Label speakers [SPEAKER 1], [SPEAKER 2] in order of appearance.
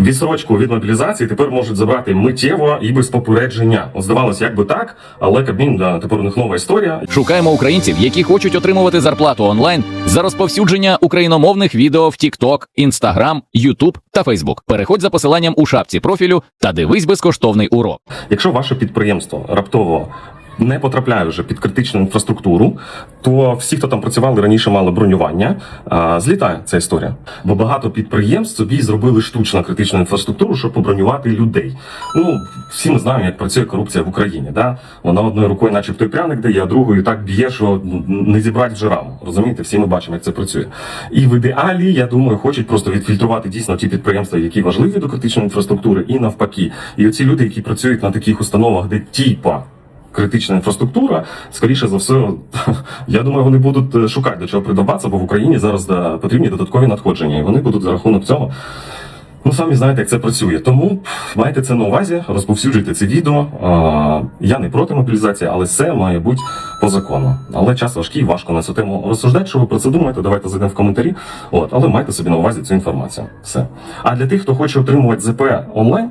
[SPEAKER 1] Відсрочку від мобілізації тепер можуть забрати миттєво і без попередження. От здавалось, як би так, але Кабмін да, тепер у них нова історія.
[SPEAKER 2] Шукаємо українців, які хочуть отримувати зарплату онлайн за розповсюдження україномовних відео в TikTok, Instagram, YouTube та Facebook. Переходь за посиланням у шапці профілю та дивись безкоштовний урок.
[SPEAKER 1] Якщо ваше підприємство раптово не потрапляє вже під критичну інфраструктуру, то всі, хто там працювали раніше, мали бронювання, злітає ця історія. Бо багато підприємств собі зробили штучну критичну інфраструктуру, щоб побронювати людей. Ну всі ми знаємо, як працює корупція в Україні. Да? Вона одною рукою, начебто, пряник дає, а другою так б'є, що не зібрати вже раму. Розумієте, всі ми бачимо, як це працює. І в ідеалі, я думаю, хочуть просто відфільтрувати дійсно ті підприємства, які важливі до критичної інфраструктури, і навпаки. І оці люди, які працюють на таких установах, де тіпа. Критична інфраструктура, скоріше за все, я думаю, вони будуть е, шукати до чого придобатися, бо в Україні зараз потрібні додаткові надходження, і вони будуть за рахунок цього. Ну, самі знаєте, як це працює. Тому майте це на увазі, розповсюджуйте це відео. Я не проти мобілізації, але все має бути по закону. Але час важкий, важко на цю тему розсуждати. Що ви про це думаєте? Давайте зайдемо в коментарі. От, але майте собі на увазі цю інформацію. Все. А для тих, хто хоче отримувати ЗП онлайн.